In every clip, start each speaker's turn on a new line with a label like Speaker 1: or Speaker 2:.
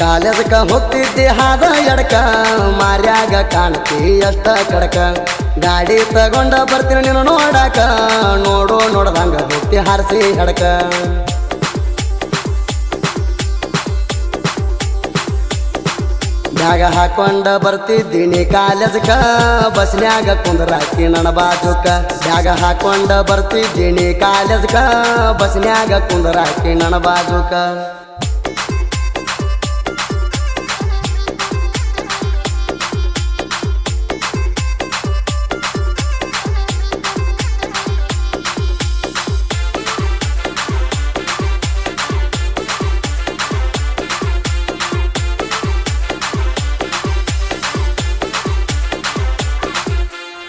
Speaker 1: ಕಾಲೇಜಕ್ಕ ಹೋಗ್ತಿದ್ದೆ ಹಾದ ಎಡಕ, ಮಾರ್ಯಾಗ ಕಾಣ್ತಿ ಅಷ್ಟ ಕಡಕ. ಗಾಡಿ ತಗೊಂಡ ಬರ್ತೀನಿ ನೀನು ನೋಡಾಕ, ನೋಡೋ ನೋಡದಂಗ ಹೋಗ್ತಿ ಹಾರಿಸಿ ಹಡಕ ಬ್ಯಾಗ ಹಾಕೊಂಡ ಬರ್ತಿದ್ದೀನಿ ಕಾಲಜಕ, ಬಸ್ನ್ಯಾಗ ಕುಂದ್ರಾಕಿ ನನ್ನ ಬಾಜುಕ. ಬ್ಯಾಗ ಹಾಕೊಂಡ ಬರ್ತಿದ್ದೀನಿ ಕಾಲಜಕ, ಬಸ್ನ್ಯಾಗ ಕುಂದ್ರಾಕಿ ನನ್ನ ಬಾಜುಕ.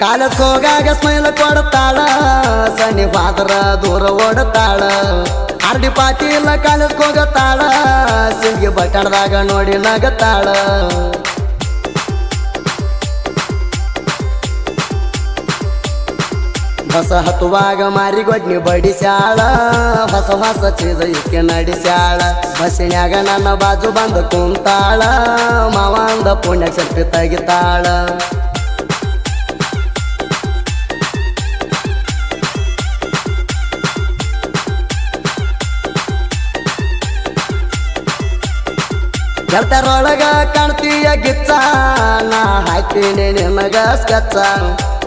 Speaker 1: ಕಾಲೇಜ್ ಹೋಗಾಗ ಸ್ಮೈಲ್ ಸನಿ ಪಾತ್ರ ದೂರ ಓಡತಾಳ. ಹರಡಿ ಡಿ ಪಾಟೀಲ ಕಾಲೇಜ್ ಹೋಗತಾಳ, ಸಿಂಗಿ ಬಟ್ಟಣದಾಗ ನೋಡಿ ನಗತಾಳ. ಹೊಸ ಹತ್ತುವಾಗ ಮಾರಿಗೊಡ್ನಿ ಬಡಿಸ್ಯಾಳ, ಹೊಸ ಹೊಸ ಚೀಸ ಇಕ್ಕೆ ನಡಿಸ್ಯಾಳ. ಬಸ್ಸಿನ್ಯಾಗ ನನ್ನ ಬಾಜು ಬಂದು ಕುಂತಾಳ ಮಾವಂದ ಪುಣ್ಯ ಸೆಲ್ಫಿ ತೆಗಿತಾಳ. ಗೆಳತರೊಳಗ ಕಾಣ್ತೀಯ ಗಿಚ್ಚ. ನಾ ಹಾಕ್ತೀನಿ ನಿಮಗ ಸ್ಕಚ್ಚ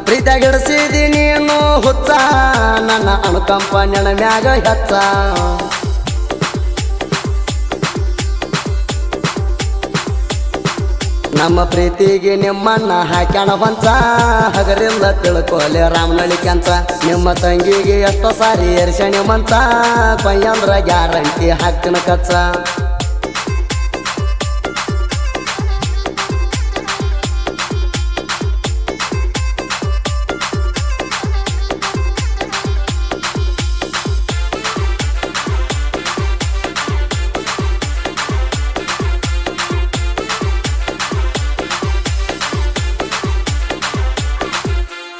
Speaker 1: ಪ್ರೀತ ಗಿಡಸಿದಿ ನೀನು ಹುಚ್ಚ. ನನ್ನ ಅಣುಕಂಪ ನೆನ ಮ್ಯಾಗ ಹೆಚ್ಚ. ನಮ್ಮ ಪ್ರೀತಿಗೆ ನಿಮ್ಮನ್ನ ಹಾಕ್ಯಾಣ ಹೊಂಚ. ಹಗರಿಂದ ತಿಳ್ಕೊಲೆ ರಾಮನಳಿ ಕೆಂಚ. ನಿಮ್ಮ ತಂಗಿಗೆ ಎಷ್ಟೋ ಸಾರಿ ಎರ್ಸಣಿ ಮಂಚ. ಕೊಯ್ಯಂದ್ರ ಗ್ಯಾರಂಟಿ ಹಾಕ್ತಿನ ಕಚ್ಚ.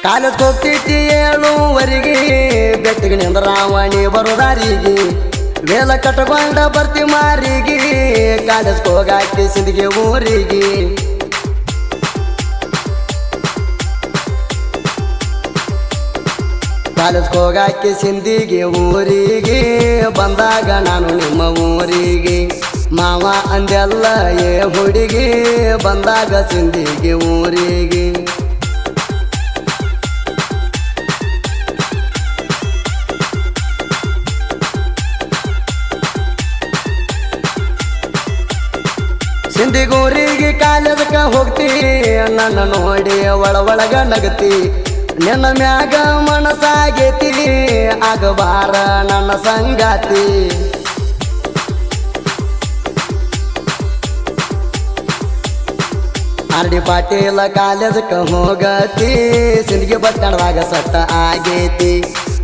Speaker 1: ಕಾಲೇಜ್ ಹೋಗ್ತಿದ್ದಿ ಏಳುವರೆಗೆ ಬೆಟ್ಟಿಗೆ ನಿಂದ ರಾವಣಿ ಬರೋದಾರಿಗೆ. ವೇಲ ಕಟ್ಕೊಂಡ ಬರ್ತಿ ಮಾರಿಗೆ. ಕಾಲೇಜ್ ಹೋಗಾಕಿ ಸಿಂದಿಗೆ ಊರಿಗೆ. ಕಾಲೇಜ್ ಹೋಗಾಕಿ ಸಿಂದಿಗೆ ಊರಿಗೆ. ಬಂದಾಗ ನಾನು ನಿಮ್ಮ ಊರಿಗೆ. ಮಾವ ಅಂದೆಲ್ಲ ಏ ಹುಡುಗಿ? ಬಂದಾಗ ಸಿಂದಿಗೆ ಊರಿಗೆ. ಸಿಂಧಿಗೂರಿಗೆ ಕಾಲದಕ ಹೋಗ್ತಿ ನನ್ನ ನೋಡಿ ಒಳ ಒಳಗ ನಗತಿ. ನಿನ್ನ ಮ್ಯಾಗ ಮನಸಾಗೇತಿ ಆಗಬಾರ ನನ್ನ ಸಂಗಾತಿ. ಆರ್ಡಿ ಪಾಟೀಲ ಕಾಲೇಜಕ್ಕೆ ಹೋಗತಿ, ಸಿಂದಗಿ ಬಟ್ಟಣದಾಗ ಸತ್ತ ಆಗೇತಿ.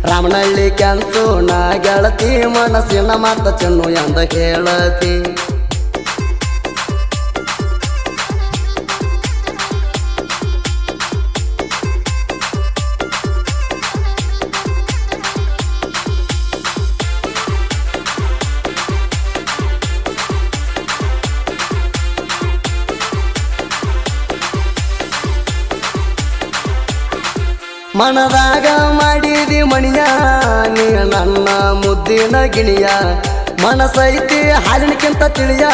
Speaker 1: ರಾಮನಹಳ್ಳಿ ಕೆಂತು ನಾ ಗೆಳತಿ, ಮನಸ್ಸಿನ ಮಾತ ಚೆನ್ನು ಎಂದ ಹೇಳತಿ. ಮನದಾಗ ಮಾಡಿದಿ ಮಣಿಯ, ನೀ ನನ್ನ ಮುದ್ದಿನ ಗಿಣಿಯ. ಮನಸೈತಿ ಹಾಲಿನಕ್ಕಿಂತ ತಿಳಿಯ,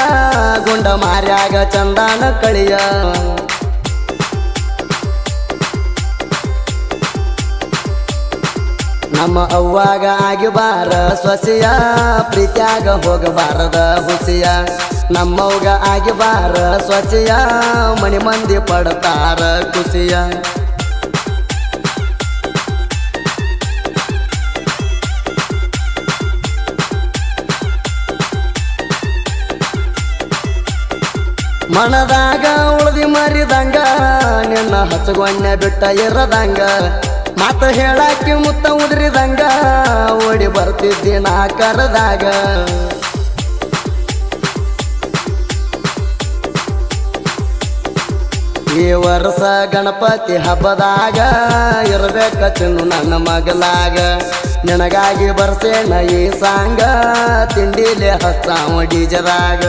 Speaker 1: ಗುಂಡ ಮಾರ್ಯಾಗ ಚಂದಾನ ಕಳಿಯ. ನಮ್ಮ ಅವ್ವಾಗ ಆಗಿಬಾರ ಸೊಸೆಯ, ಪ್ರೀತ್ಯಾಗ ಹೋಗಬಾರದ ಹುಸಿಯ. ನಮ್ಮವ್ಗ ಆಗಿಬಾರ ಸೊಸೆಯ ಮನಿ ಮಂದಿ ಪಡ್ತಾರ ಖುಷಿಯ ಮನದಾಗ ಉಳ್ದಿ ಮರಿದಂಗ, ನಿನ್ನ ಹಚ್ಚಗೊಣ್ಣೆ ಬಿಟ್ಟ ಇರದಂಗ. ಮಾತ ಹೇಳಕ್ಕೆ ಮುತ್ತ ಉದ್ರಿದಂಗ, ಓಡಿ ಬರ್ತಿದ್ದಿ ನಾ ಕರೆದಾಗ. ಈ ವರ್ಷ ಗಣಪತಿ ಹಬ್ಬದಾಗ ಇರಬೇಕ ಚಿನ್ನು ನನ್ನ ಮಗಲಾಗ. ನಿನಗಾಗಿ ಬರ್ಸೇನ ಈ ಸಾಂಗ, ತಿಂಡಿಲೆ ಹಚ್ಚಾವ ಡೀಜದಾಗ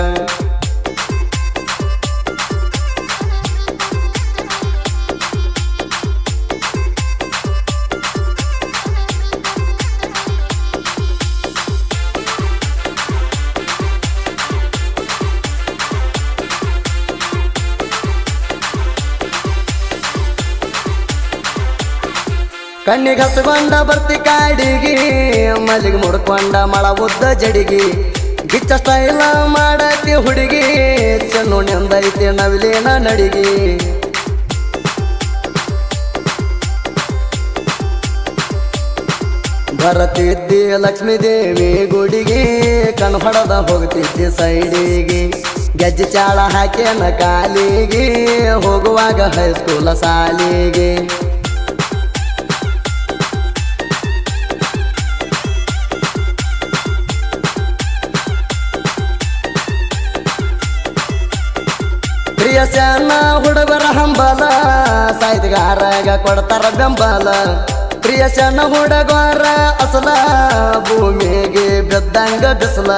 Speaker 1: ಕಣ್ಣಿಗೆ ಬಂದ ಬರ್ತಿ ಕಾಡಿಗಿ, ಮಲ್ಲಿಗೆ ಮುಡ್ಕೊಂಡ ಮಳ ಉದ್ದ ಜಡಿಗಿ. ಗಿಚ್ಚ ಸ್ಟೈಲ ಮಾಡತಿ ಹುಡುಗಿ, ಚೆನ್ನು ನೆಂದೈತಿ ನವಿಲೇನ ನಡಿಗಿ. ಬರತಿದ್ದಿ ಲಕ್ಷ್ಮೀ ದೇವಿ ಗುಡಿಗೆ ಕಣ್ ಹೊಡೆದ ಹೋಗ್ತಿದ್ದಿ ಸೈಡಿಗೆ. ಗೆಜ್ಜೆ ಚಾಳ ಹಾಕ್ಯನ ಕಾಲಿಗೆ, ಹೋಗುವಾಗ ಹೈಸ್ಕೂಲ ಸಾಲಿಗೆ. ಸ್ಯಾನ ಹುಡುಗರ ಹಂಬಲ, ಸಾಹಿತ್ಯಗಾರಗ ಕೊಡ್ತಾರ ಬೆಂಬಲ. ಪ್ರಿಯ ಸ್ಯಾನ ಹುಡುಗರ ಅಸಲ, ಭೂಮಿಗೆ ಬೆದ್ದಂಗ ಬಿಸಲ.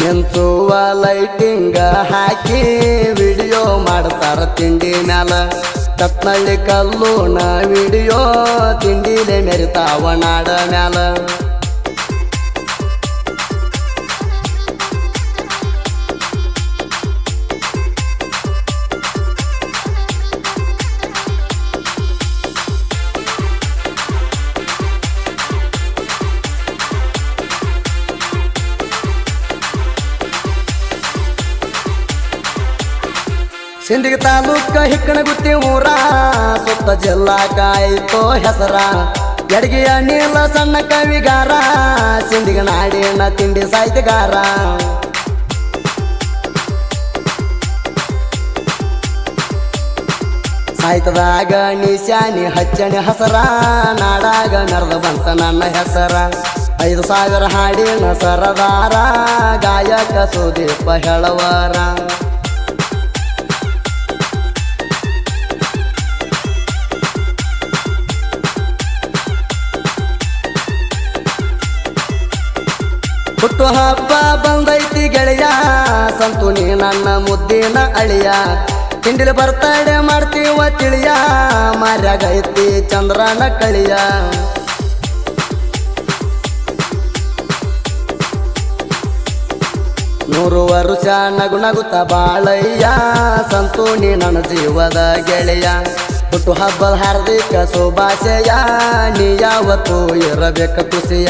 Speaker 1: ನಿಂತುವ ಲೈಟಿಂಗ ಹಾಕಿ ವಿಡಿಯೋ ಮಾಡ್ತಾರ ತಿಂಡಿ ಮ್ಯಾಲ. ಕತ್ನಳ್ಳಿ ಕಲ್ಲೂನ ವಿಡಿಯೋ ತಿಂಡಿಲೆ ಮೆರಿತಾವ ನಾಡ ಮ್ಯಾಲ. ಸಿಂದಗಿ ತಾಲೂಕ ಹಿಕ್ಕಣಗುತ್ತಿ ಊರ, ಸುತ್ತ ಜಿಲ್ಲಾ ಕಾಯ್ತೋ ಹೆಸರ. ಎಡಗಿಯ ನೀಲ ಸಣ್ಣ ಕವಿಗಾರ, ಸಿಂದಿಗ ನಾಡಿನ ತಿಂಡಿ ಸಾಹಿತ್ಯಗಾರ. ಸಾಹಿತ್ಯದಾಗ ನಿಶಾನಿ ಹಚ್ಚಣಿ ಹಸರ, ನಾಡಾಗ ನರದ ಬಂತ ನನ್ನ ಹೆಸರ. ಐದು ಸಾವಿರ ಹಾಡಿನ ಸರದಾರ, ಗಾಯಕ ಸುದೀಪ ಹೇಳವರ. ಹುಟ್ಟು ಹಬ್ಬ ಬಂದೈತಿ ಗೆಳೆಯ. ಸಂತು ನೀ ನನ್ನ ಮುದ್ದಿನ ಅಳಿಯ. ತಿಂಡಿಲಿ ಬರ್ತಾಡೆ ಮಾಡ್ತೀವ ತಿಳಿಯ. ಮಾರ್ಯಾಗೈತಿ ಚಂದ್ರನ ಕಳಿಯ. ನೂರು ವರುಷ ನಗು ನಗುತ್ತ ಬಾಳಯ್ಯ. ಸಂತು ನೀ ನನ್ನ ಜೀವದ ಗೆಳೆಯ. ಹುಟ್ಟು ಹಬ್ಬದ ಹಾರ್ದಿಕ ಶುಭಾಶಯ. ನೀ ಯಾವತ್ತು ಇರಬೇಕು ಖುಷಿಯ.